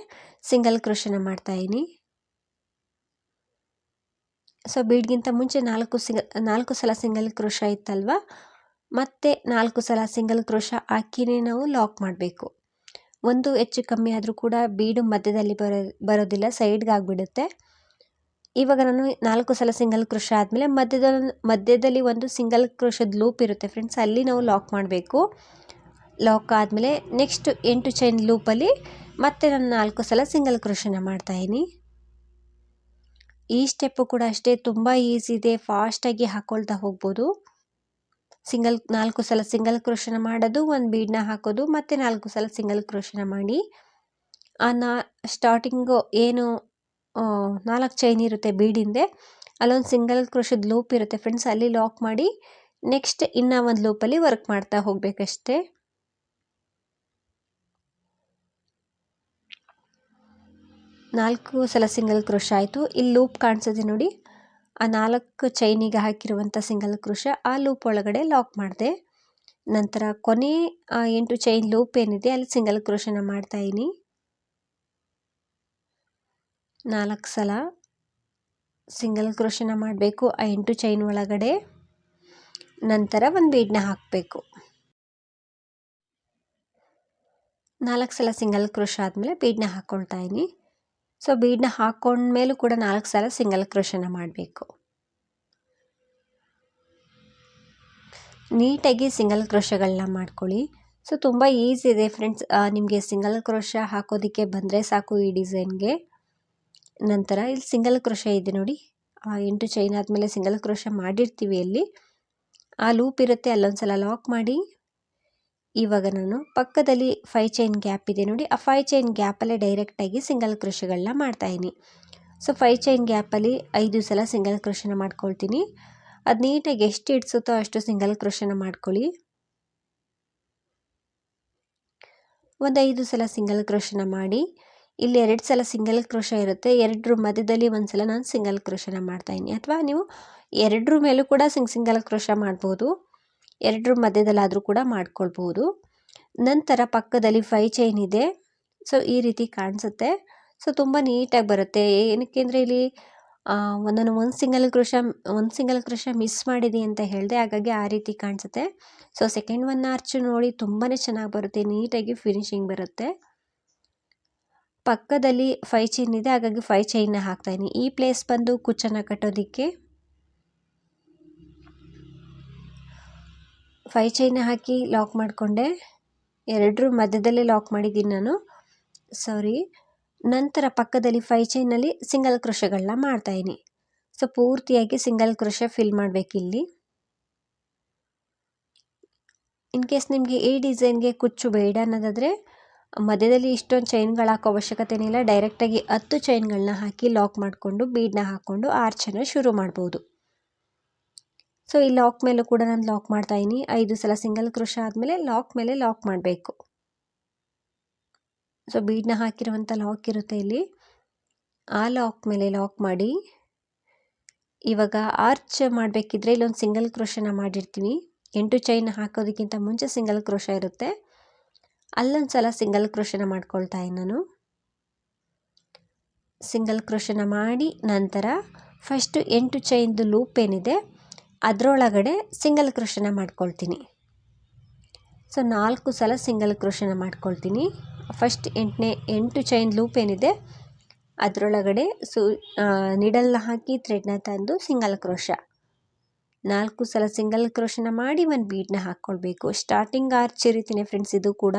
[SPEAKER 1] ಸಿಂಗಲ್ ಕ್ರೋಶನ ಮಾಡ್ತಾಯಿದ್ದೀನಿ ಸೊ ಬೀಡ್ಗಿಂತ ಮುಂಚೆ ನಾಲ್ಕು ಸಿಂಗ ನಾಲ್ಕು ಸಲ ಸಿಂಗಲ್ ಕ್ರೋಶ ಇತ್ತಲ್ವ? ಮತ್ತೆ ನಾಲ್ಕು ಸಲ ಸಿಂಗಲ್ ಕ್ರೋಶ ಹಾಕಿನೇ ನಾವು ಲಾಕ್ ಮಾಡಬೇಕು. ಒಂದು ಹೆಚ್ಚು ಕಮ್ಮಿ ಆದರೂ ಕೂಡ ಬೀಡು ಮಧ್ಯದಲ್ಲಿ ಬರೋ, ಬರೋದಿಲ್ಲ ಸೈಡ್ಗೆ ಆಗಿಬಿಡುತ್ತೆ. ಇವಾಗ ನಾನು ನಾಲ್ಕು ಸಲ ಸಿಂಗಲ್ ಕ್ರೋಶ ಆದಮೇಲೆ ಮಧ್ಯದಲ್ಲಿ ಮಧ್ಯದಲ್ಲಿ ಒಂದು ಸಿಂಗಲ್ ಕ್ರೋಶದ ಲೂಪ್ ಇರುತ್ತೆ ಫ್ರೆಂಡ್ಸ್ ಅಲ್ಲಿ ನಾವು ಲಾಕ್ ಮಾಡಬೇಕು. ಲಾಕ್ ಆದಮೇಲೆ ನೆಕ್ಸ್ಟ್ ಎಂಟು ಚೈನ್ ಲೂಪಲ್ಲಿ ಮತ್ತೆ ನಾನು ನಾಲ್ಕು ಸಲ ಸಿಂಗಲ್ ಕ್ರೋಶನ ಮಾಡ್ತಾಯಿದ್ದೀನಿ ಈ ಸ್ಟೆಪ್ಪು ಕೂಡ ಅಷ್ಟೇ, ತುಂಬ ಈಸಿ ಇದೆ. ಫಾಸ್ಟಾಗಿ ಹಾಕ್ಕೊಳ್ತಾ ಹೋಗ್ಬೋದು. ಸಿಂಗಲ್ ನಾಲ್ಕು ಸಲ ಸಿಂಗಲ್ ಕ್ರೋಶನ ಮಾಡೋದು, ಒಂದು ಬೀಡನ್ನ ಹಾಕೋದು, ಮತ್ತು ನಾಲ್ಕು ಸಲ ಸಿಂಗಲ್ ಕ್ರೋಶನ ಮಾಡಿ. ಆ ನಾ ಸ್ಟಾರ್ಟಿಂಗು ಏನು ನಾಲ್ಕು ಚೈನ್ ಇರುತ್ತೆ ಬೀಡಿಂದೆ. ಅಲ್ಲೊಂದು ಸಿಂಗಲ್ ಕ್ರೋಶದ ಲೂಪ್ ಇರುತ್ತೆ ಫ್ರೆಂಡ್ಸ್, ಅಲ್ಲಿ ಲಾಕ್ ಮಾಡಿ ನೆಕ್ಸ್ಟ್ ಇನ್ನೂ ಒಂದು ಲೂಪಲ್ಲಿ ವರ್ಕ್ ಮಾಡ್ತಾ ಹೋಗಬೇಕಷ್ಟೇ. ನಾಲ್ಕು ಸಲ ಸಿಂಗಲ್ ಕ್ರೋಶ ಆಯಿತು. ಇಲ್ಲಿ ಲೂಪ್ ಕಾಣಿಸಿದೆ ನೋಡಿ. ಆ ನಾಲ್ಕು ಚೈನಿಗೆ ಹಾಕಿರುವಂಥ ಸಿಂಗಲ್ ಕ್ರೋಶ ಆ ಲೂಪ್ ಒಳಗಡೆ ಲಾಕ್ ಮಾಡಿದೆ. ನಂತರ ಕೊನೆ ಎಂಟು ಚೈನ್ ಲೂಪ್ ಏನಿದೆ, ಅಲ್ಲಿ ಸಿಂಗಲ್ ಕ್ರೋಶನ ಮಾಡ್ತಾಯಿದ್ದೀನಿ ನಾಲ್ಕು ಸಲ ಸಿಂಗಲ್ ಕ್ರೋಶನ ಮಾಡಬೇಕು ಆ ಎಂಟು ಚೈನ್ ಒಳಗಡೆ. ನಂತರ ಒಂದು ಬೀಡನ್ನ ಹಾಕಬೇಕು. ನಾಲ್ಕು ಸಲ ಸಿಂಗಲ್ ಕ್ರೋಶ ಆದಮೇಲೆ ಬೀಡನ್ನ ಹಾಕ್ಕೊಳ್ತಾ ಇದ್ದೀನಿ ಸೊ ಬೀಡನ್ನ ಹಾಕ್ಕೊಂಡ್ಮೇಲೂ ಕೂಡ ನಾಲ್ಕು ಸಲ ಸಿಂಗಲ್ ಕ್ರೋಶನ ಮಾಡಬೇಕು. ನೀಟಾಗಿ ಸಿಂಗಲ್ ಕ್ರೋಶಗಳನ್ನ ಮಾಡ್ಕೊಳ್ಳಿ. ಸೊ, ತುಂಬ ಈಸಿ ಇದೆ ಫ್ರೆಂಡ್ಸ್ ನಿಮಗೆ ಸಿಂಗಲ್ ಕ್ರೋಶ ಹಾಕೋದಕ್ಕೆ ಬಂದರೆ ಸಾಕು ಈ ಡಿಸೈನ್ಗೆ. ನಂತರ ಇಲ್ಲಿ ಸಿಂಗಲ್ ಕ್ರೋಶ ಇದೆ ನೋಡಿ. ಆ ಎಂಟು ಚೈನ್ ಆದಮೇಲೆ ಸಿಂಗಲ್ ಕ್ರೋಶ ಮಾಡಿರ್ತೀವಿ ಅಲ್ಲಿ ಆ ಲೂಪ್ ಇರುತ್ತೆ, ಅಲ್ಲೊಂದ್ಸಲ ಲಾಕ್ ಮಾಡಿ. ಇವಾಗ ನಾನು ಪಕ್ಕದಲ್ಲಿ ಫೈ ಚೈನ್ ಗ್ಯಾಪ್ ಇದೆ ನೋಡಿ. ಆ ಫೈ ಚೈನ್ ಗ್ಯಾಪಲ್ಲೇ ಡೈರೆಕ್ಟಾಗಿ ಸಿಂಗಲ್ ಕ್ರೋಶಗಳನ್ನ ಮಾಡ್ತಾಯಿದ್ದೀನಿ ಸೊ ಫೈ ಚೈನ್ ಗ್ಯಾಪಲ್ಲಿ ಐದು ಸಲ ಸಿಂಗಲ್ ಕ್ರೋಶನ ಮಾಡ್ಕೊಳ್ತೀನಿ. ಅದು ನೀಟಾಗಿ ಎಷ್ಟು ಇಡ್ಸುತ್ತೋ ಅಷ್ಟು ಸಿಂಗಲ್ ಕ್ರೋಶನ ಮಾಡ್ಕೊಳ್ಳಿ. ಒಂದು ಐದು ಸಲ ಸಿಂಗಲ್ ಕ್ರೋಶನ ಮಾಡಿ. ಇಲ್ಲಿ ಎರಡು ಸಲ ಸಿಂಗಲ್ ಕ್ರೋಶ ಇರುತ್ತೆ. ಎರಡರ ಮಧ್ಯದಲ್ಲಿ ಒಂದು ಸಲ ನಾನು ಸಿಂಗಲ್ ಕ್ರೋಶನ ಮಾಡ್ತಾಯಿದ್ದೀನಿ ಅಥವಾ ನೀವು ಎರಡರ ಮೇಲೂ ಕೂಡ ಸಿಂಗ್ ಸಿಂಗಲ್ ಕ್ರೋಶ ಮಾಡ್ಬೋದು. ಎರಡರ ಮಧ್ಯದಲ್ಲಾದರೂ ಕೂಡ ಮಾಡ್ಕೊಳ್ಬೋದು. ನಂತರ ಪಕ್ಕದಲ್ಲಿ ಫೈ ಚೈನ್ ಇದೆ. ಸೊ ಈ ರೀತಿ ಕಾಣಿಸುತ್ತೆ. ಸೊ ತುಂಬ ನೀಟಾಗಿ ಬರುತ್ತೆ. ಏನಕ್ಕೆ ಅಂದರೆ ಇಲ್ಲಿ ಒಂದೊಂದು ಒಂದು ಸಿಂಗಲ್ ಕ್ರೋಶ ಒಂದು ಸಿಂಗಲ್ ಕ್ರೋಶ ಮಿಸ್ ಮಾಡಿದೆ ಅಂತ ಹೇಳಿದೆ. ಹಾಗಾಗಿ ಆ ರೀತಿ ಕಾಣಿಸುತ್ತೆ. ಸೊ ಸೆಕೆಂಡ್ ಒನ್ ಆರ್ಚ್ ನೋಡಿ ತುಂಬಾ ಚೆನ್ನಾಗಿ ಬರುತ್ತೆ. ನೀಟಾಗಿ ಫಿನಿಶಿಂಗ್ ಬರುತ್ತೆ. ಪಕ್ಕದಲ್ಲಿ ಫೈ ಚೈನ್ ಇದೆ, ಹಾಗಾಗಿ ಫೈ ಚೈನ್ನ ಹಾಕ್ತಾಯಿನಿ ಈ ಪ್ಲೇಸ್ ಬಂದು ಕುಚ್ಚನ್ನು ಕಟ್ಟೋದಕ್ಕೆ ಫೈ ಚೈನ ಹಾಕಿ ಲಾಕ್ ಮಾಡಿಕೊಂಡೆ. ಎರಡರೂ ಮಧ್ಯದಲ್ಲೇ ಲಾಕ್ ಮಾಡಿದ್ದೀನಿ ನಾನು. ಸಾರಿ ನಂತರ ಪಕ್ಕದಲ್ಲಿ ಫೈ ಚೈನಲ್ಲಿ ಸಿಂಗಲ್ ಕ್ರೋಶಗಳನ್ನ ಮಾಡ್ತಾಯಿನಿ ಸೊ ಪೂರ್ತಿಯಾಗಿ ಸಿಂಗಲ್ ಕ್ರೋಶ ಫಿಲ್ ಮಾಡಬೇಕಿಲ್ಲಿ. ಇನ್ ಕೇಸ್ ನಿಮಗೆ ಈ ಡಿಸೈನ್ಗೆ ಕುಚ್ಚು ಬೇಡ ಅನ್ನೋದಾದರೆ ಮಧ್ಯದಲ್ಲಿ ಇಷ್ಟೊಂದು ಚೈನ್ಗಳು ಹಾಕೋ ಅವಶ್ಯಕತೆನಿಲ್ಲ ಡೈರೆಕ್ಟಾಗಿ ಹತ್ತು ಚೈನ್ಗಳನ್ನ ಹಾಕಿ ಲಾಕ್ ಮಾಡಿಕೊಂಡು ಬೀಡನ್ನ ಹಾಕ್ಕೊಂಡು ಆರ್ಚನ್ನು ಶುರು ಮಾಡ್ಬೋದು. ಸೊ ಈ ಲಾಕ್ ಮೇಲೂ ಕೂಡ ನಾನು ಲಾಕ್ ಮಾಡ್ತಾ ಇದೀನಿ ಐದು ಸಲ ಸಿಂಗಲ್ ಕ್ರೋಶ ಆದಮೇಲೆ ಲಾಕ್ ಮೇಲೆ ಲಾಕ್ ಮಾಡಬೇಕು. ಸೊ ಬೀಡನ್ನ ಹಾಕಿರುವಂಥ ಲಾಕ್ ಇರುತ್ತೆ ಇಲ್ಲಿ. ಆ ಲಾಕ್ ಮೇಲೆ ಲಾಕ್ ಮಾಡಿ, ಇವಾಗ ಆರ್ಚ್ ಮಾಡಬೇಕಿದ್ರೆ ಇಲ್ಲೊಂದು ಸಿಂಗಲ್ ಕ್ರೋಶನ ಮಾಡಿರ್ತೀನಿ. ಎಂಟು ಚೈನ್ ಹಾಕೋದಕ್ಕಿಂತ ಮುಂಚೆ ಸಿಂಗಲ್ ಕ್ರೋಶ ಇರುತ್ತೆ. ಅಲ್ಲೊಂದು ಸಲ ಸಿಂಗಲ್ ಕ್ರೋಶನ ಮಾಡ್ಕೊಳ್ತಾ ನಾನು. ಸಿಂಗಲ್ ಕ್ರೋಶನ ಮಾಡಿ ನಂತರ ಫಸ್ಟು ಎಂಟು ಚೈನ್ದು ಲೂಪ್ ಏನಿದೆ, ಅದರೊಳಗಡೆ ಸಿಂಗಲ್ ಕ್ರೋಶನ ಮಾಡ್ಕೊಳ್ತೀನಿ. ಸೊ ನಾಲ್ಕು ಸಲ ಸಿಂಗಲ್ ಕ್ರೋಶನ ಮಾಡ್ಕೊಳ್ತೀನಿ. ಫಸ್ಟ್ ಎಂಟನೇ ಎಂಟು ಚೈನ್ ಲೂಪ್ ಏನಿದೆ, ಅದರೊಳಗಡೆ ಸು ನಿಡಲ್ನ ಹಾಕಿ ಥ್ರೆಡ್ನ ತಂದು ಸಿಂಗಲ್ ಕ್ರೋಶ. ನಾಲ್ಕು ಸಲ ಸಿಂಗಲ್ ಕ್ರೋಶನ ಮಾಡಿ ಒಂದು ಬೀಡನ್ನ ಹಾಕ್ಕೊಳ್ಬೇಕು ಸ್ಟಾರ್ಟಿಂಗ್ ಆರ್ಚ್ ಇರಿತೀನಿ ಫ್ರೆಂಡ್ಸ್ ಇದು ಕೂಡ.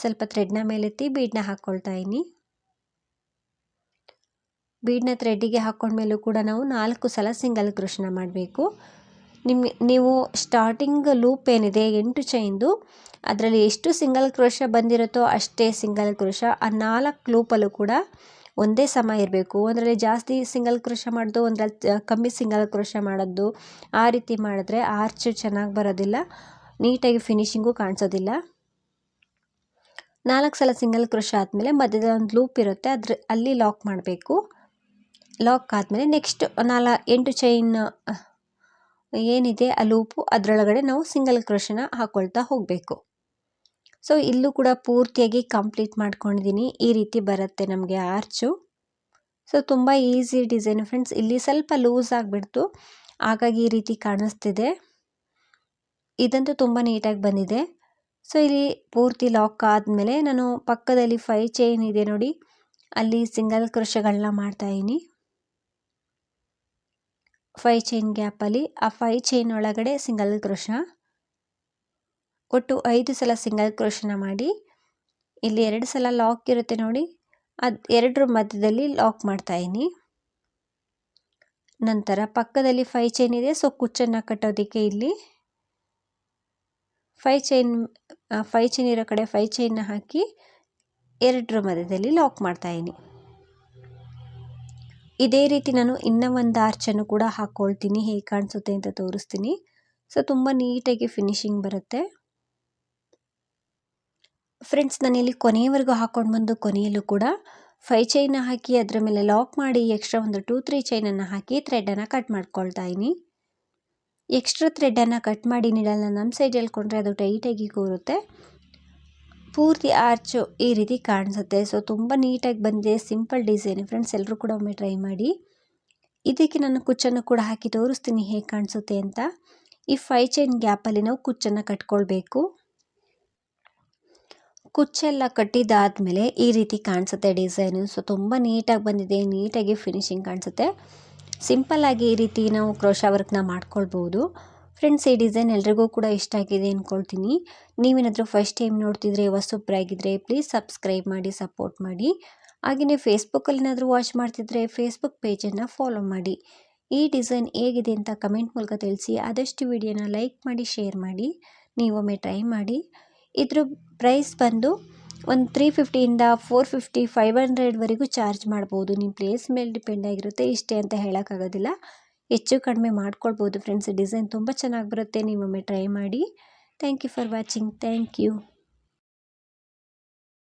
[SPEAKER 1] ಸ್ವಲ್ಪ ಥ್ರೆಡ್ನ ಮೇಲೆತ್ತಿ ಬೀಡನ್ನ ಹಾಕ್ಕೊಳ್ತಾ ಇದ್ದೀನಿ ಬೀಡನ್ನ ಥ್ರೆಡ್ಡಿಗೆ ಹಾಕ್ಕೊಂಡ್ಮೇಲೂ ಕೂಡ ನಾವು ನಾಲ್ಕು ಸಲ ಸಿಂಗಲ್ ಕ್ರೋಶನ ಮಾಡಬೇಕು. ನಿಮ್ಮ ನೀವು ಸ್ಟಾರ್ಟಿಂಗ್ ಲೂಪ್ ಏನಿದೆ ಎಂಟು ಚೈನ್ದು, ಅದರಲ್ಲಿ ಎಷ್ಟು ಸಿಂಗಲ್ ಕ್ರೋಶ ಬಂದಿರುತ್ತೋ ಅಷ್ಟೇ ಸಿಂಗಲ್ ಕ್ರೋಶ ಆ ನಾಲ್ಕು ಲೂಪಲ್ಲೂ ಕೂಡ ಒಂದೇ ಸಮ ಇರಬೇಕು. ಒಂದರಲ್ಲಿ ಜಾಸ್ತಿ ಸಿಂಗಲ್ ಕ್ರೋಶ ಮಾಡೋದು, ಒಂದರಲ್ಲಿ ಕಮ್ಮಿ ಸಿಂಗಲ್ ಕ್ರೋಶ ಮಾಡೋದು, ಆ ರೀತಿ ಮಾಡಿದ್ರೆ ಆರ್ಚ್ ಚೆನ್ನಾಗಿ ಬರೋದಿಲ್ಲ ನೀಟಾಗಿ ಫಿನಿಷಿಂಗು ಕಾಣಿಸೋದಿಲ್ಲ. ನಾಲ್ಕು ಸಲ ಸಿಂಗಲ್ ಕ್ರೋಶ ಆದಮೇಲೆ ಮಧ್ಯದ ಒಂದು ಲೂಪ್ ಇರುತ್ತೆ, ಅದ್ರ ಅಲ್ಲಿ ಲಾಕ್ ಮಾಡಬೇಕು. ಲಾಕ್ ಆದಮೇಲೆ ನೆಕ್ಸ್ಟ್ ನಾಲ ಎಂಟು ಚೈನ್, ಏನಿದೆ ಆ ಲೂಪು, ಅದರೊಳಗಡೆ ನಾವು ಸಿಂಗಲ್ ಕ್ರೋಶನ ಹಾಕ್ಕೊಳ್ತಾ ಹೋಗಬೇಕು. ಸೊ, ಇಲ್ಲೂ ಕೂಡ ಪೂರ್ತಿಯಾಗಿ ಕಂಪ್ಲೀಟ್ ಮಾಡ್ಕೊಂಡಿದ್ದೀನಿ ಈ ರೀತಿ ಬರುತ್ತೆ ನಮಗೆ ಆರ್ಚು. ಸೊ, ತುಂಬ ಈಸಿ ಡಿಸೈನ್ ಫ್ರೆಂಡ್ಸ್. ಇಲ್ಲಿ ಸ್ವಲ್ಪ ಲೂಸ್ ಆಗಿಬಿಡ್ತು. ಹಾಗಾಗಿ ಈ ರೀತಿ ಕಾಣಿಸ್ತಿದೆ. ಇದಂತೂ ತುಂಬ ನೀಟಾಗಿ ಬಂದಿದೆ. ಸೊ, ಇಲ್ಲಿ ಪೂರ್ತಿ ಲಾಕ್ ಆದಮೇಲೆ ನಾನು ಪಕ್ಕದಲ್ಲಿ ಫೈ ಚೈನ್ ಇದೆ ನೋಡಿ. ಅಲ್ಲಿ ಸಿಂಗಲ್ ಕ್ರೋಶಗಳನ್ನ ಮಾಡ್ತಾಯಿದ್ದೀನಿ ಫೈ ಚೈನ್ ಗ್ಯಾಪಲ್ಲಿ ಆ ಫೈ ಚೈನ್ ಒಳಗಡೆ ಸಿಂಗಲ್ ಕೃಷ ಒಟ್ಟು ಐದು ಸಲ ಸಿಂಗಲ್ ಕ್ರೋಶನ ಮಾಡಿ. ಇಲ್ಲಿ ಎರಡು ಸಲ ಲಾಕ್ ಇರುತ್ತೆ ನೋಡಿ. ಅದು ಎರಡರ ಮಧ್ಯದಲ್ಲಿ ಲಾಕ್ ಮಾಡ್ತಾಯಿನಿ ನಂತರ ಪಕ್ಕದಲ್ಲಿ ಫೈ ಚೈನ್ ಇದೆ. ಸೊ, ಕುಚ್ಚನ್ನು ಕಟ್ಟೋದಕ್ಕೆ ಇಲ್ಲಿ. ಫೈ ಚೈನ್ ಫೈ ಚೈನ್ ಇರೋ ಕಡೆ ಫೈ ಚೈನ್ನ ಹಾಕಿ ಎರಡರ ಮಧ್ಯದಲ್ಲಿ ಲಾಕ್ ಮಾಡ್ತಾಯಿನಿ ಇದೇ ರೀತಿ ನಾನು ಇನ್ನೂ ಒಂದು ಆರ್ಚನ್ನು ಕೂಡ ಹಾಕ್ಕೊಳ್ತೀನಿ ಹೇಗೆ ಕಾಣಿಸುತ್ತೆ ಅಂತ ತೋರಿಸ್ತೀನಿ. ಸೊ ತುಂಬ ನೀಟಾಗಿ ಫಿನಿಶಿಂಗ್ ಬರುತ್ತೆ. ಫ್ರೆಂಡ್ಸ್ ನಾನಿಲ್ಲಿ ಕೊನೆಯವರೆಗೂ ಹಾಕ್ಕೊಂಡು ಬಂದು ಕೊನೆಯಲ್ಲೂ ಕೂಡ ಫೈ ಚೈನ್ನ ಹಾಕಿ ಅದರ ಮೇಲೆ ಲಾಕ್ ಮಾಡಿ ಎಕ್ಸ್ಟ್ರಾ ಒಂದು ಟೂ ತ್ರೀ ಚೈನನ್ನು ಹಾಕಿ ಥ್ರೆಡನ್ನು ಕಟ್ ಮಾಡ್ಕೊಳ್ತಾ ಇದ್ದೀನಿ. ಎಕ್ಸ್ಟ್ರಾ ಥ್ರೆಡನ್ನು ಕಟ್ ಮಾಡಿ ನೀಡಲ್ಲ ನಮ್ಮ ಸೈಡ್ ಹೇಳ್ಕೊಂಡ್ರೆ ಅದು ಟೈಟಾಗಿ ಕೂರುತ್ತೆ. ಪೂರ್ತಿ ಆರ್ಚು ಈ ರೀತಿ ಕಾಣಿಸುತ್ತೆ. ಸೊ ತುಂಬ ನೀಟಾಗಿ ಬಂದಿದೆ. ಸಿಂಪಲ್ ಡಿಸೈನ್ ಫ್ರೆಂಡ್ಸ್ ಎಲ್ಲರೂ ಕೂಡ ಒಮ್ಮೆ ಟ್ರೈ ಮಾಡಿ. ಇದಕ್ಕೆ ನಾನು ಕುಚ್ಚನ್ನು ಕೂಡ ಹಾಕಿ ತೋರಿಸ್ತೀನಿ ಹೇಗೆ ಕಾಣಿಸುತ್ತೆ ಅಂತ. ಈ ಫೈ ಚೈನ್ ಗ್ಯಾಪಲ್ಲಿ ನಾವು ಕುಚ್ಚನ್ನು ಕಟ್ಕೊಳ್ಬೇಕು. ಕುಚ್ಚೆಲ್ಲ ಕಟ್ಟಿದಾದ್ಮೇಲೆ ಈ ರೀತಿ ಕಾಣಿಸುತ್ತೆ ಡಿಸೈನು ಸೊ ತುಂಬ ನೀಟಾಗಿ ಬಂದಿದೆ. ನೀಟಾಗಿ ಫಿನಿಶಿಂಗ್ ಕಾಣಿಸುತ್ತೆ. ಸಿಂಪಲ್ಲಾಗಿ ಈ ರೀತಿ ನಾವು ಕ್ರೋಶ ವರ್ಕ್ನ ಮಾಡ್ಕೊಳ್ಬೋದು. ಫ್ರೆಂಡ್ಸ್ ಈ ಡಿಸೈನ್ ಎಲ್ರಿಗೂ ಕೂಡ ಇಷ್ಟ ಆಗಿದೆ ಅಂದ್ಕೊಳ್ತೀನಿ ನೀವೇನಾದರೂ ಫಸ್ಟ್ ಟೈಮ್ ನೋಡ್ತಿದ್ರೆ ಹೊಸೊಬ್ಬರಾಗಿದ್ದರೆ ಪ್ಲೀಸ್ ಸಬ್ಸ್ಕ್ರೈಬ್ ಮಾಡಿ ಸಪೋರ್ಟ್ ಮಾಡಿ. ಹಾಗೆಯೇ ಫೇಸ್ಬುಕ್ಕಲ್ಲಿ ಏನಾದರೂ ವಾಚ್ ಮಾಡ್ತಿದ್ರೆ ಫೇಸ್ಬುಕ್ ಪೇಜನ್ನು ಫಾಲೋ ಮಾಡಿ. ಈ ಡಿಸೈನ್ ಹೇಗಿದೆ ಅಂತ ಕಮೆಂಟ್ ಮೂಲಕ ತಿಳಿಸಿ. ಆದಷ್ಟು ವಿಡಿಯೋನ ಲೈಕ್ ಮಾಡಿ ಶೇರ್ ಮಾಡಿ. ನೀವೊಮ್ಮೆ ಟ್ರೈ ಮಾಡಿ. ಇದ್ರ ಪ್ರೈಸ್ ಬಂದು ಒಂದು ತ್ರೀ ಫಿಫ್ಟಿಯಿಂದ ಫೋರ್ ಫಿಫ್ಟಿ ಫೈವ್ ಹಂಡ್ರೆಡ್ವರೆಗೂ ಚಾರ್ಜ್ ಮಾಡ್ಬೋದು. ನಿಮ್ಮ ಪ್ಲೇಸ್ ಮೇಲೆ ಡಿಪೆಂಡ್ ಆಗಿರುತ್ತೆ. ಇಷ್ಟೇ ಅಂತ ಹೇಳೋಕ್ಕಾಗೋದಿಲ್ಲ ಹೆಚ್ಚು ಕಡಿಮೆ ಮಾಡ್ಕೊಳ್ಬೋದು ಫ್ರೆಂಡ್ಸ್ ಡಿಸೈನ್ ತುಂಬ ಚೆನ್ನಾಗಿ ಬರುತ್ತೆ. ನೀವೊಮ್ಮೆ ಟ್ರೈ ಮಾಡಿ. Thank you for watching thank you